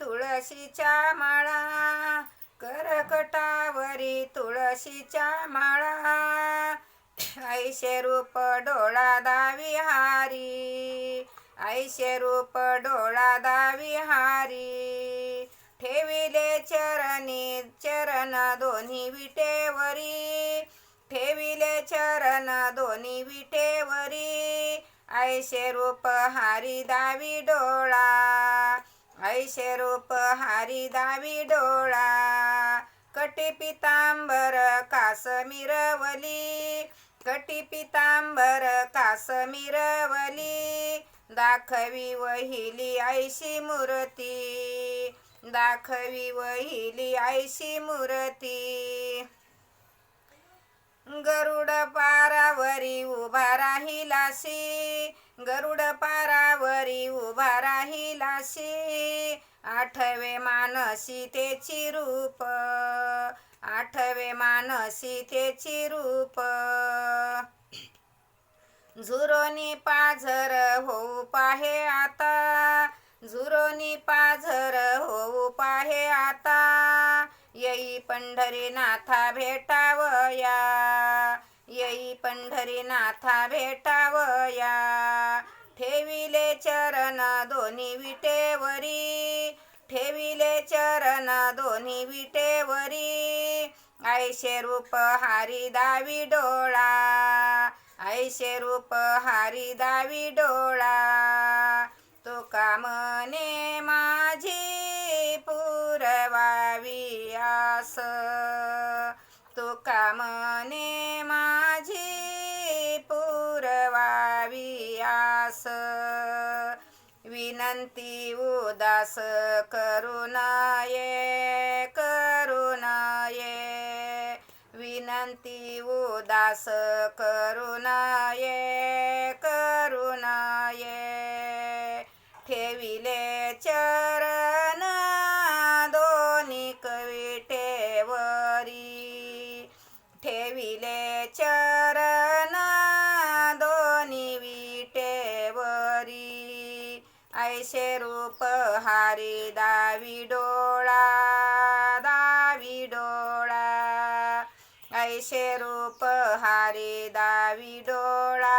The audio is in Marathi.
तुळशीच्या माळा करकटावरी तुळशीच्या माळा. ऐशे रूप डोळा दावी हारी ऐशे रूप डोळा दावी हारी. ठेविले चरणी चरण दोन्ही विटेवरी. ठेविले चरण दोन्ही विटेवरी. ऐशे रूप हारी दावी डोळा. ऐशे रूप हारी दावी डोळा कटी पितांबर कासमिरवली कटी पितांबर कासमिरवली दाखवी वहिली ऐशी मूर्ती दाखवी वहिली ऐशी मूर्ती. गरुड पारावरी उभा राहिलाशी गरुड पारावरी उभा राहिलाशी आठवे मानसी तेची रूप. आठवे मानसी तेची रूप. झुरोनी पाझर होऊ पाहे आता. झुरोनी पाझर होऊ पाहे आता. येई पंढरीनाथा भेटावया. येई पंढरीनाथा भेटावया. ठेविले चरण दोन्ही विटेवरी. ठेविले चरण दोन्ही विटेवरी. ऐशे रूप हारी दावी डोळा. ऐशे रूप हारी दावी डोळा. तो कामने माझी पुरवावी आस. तो कामने दास विनंती उदास करू करुणाये. करू विनंती उदास करू करुणाये. करू ठेविले चरण दोन्ही कविटेवरी ठेविले चरण ऐसे रूप हारी दावी डोळा दावी डोळा ऐसे रूप हारी दावी डोळा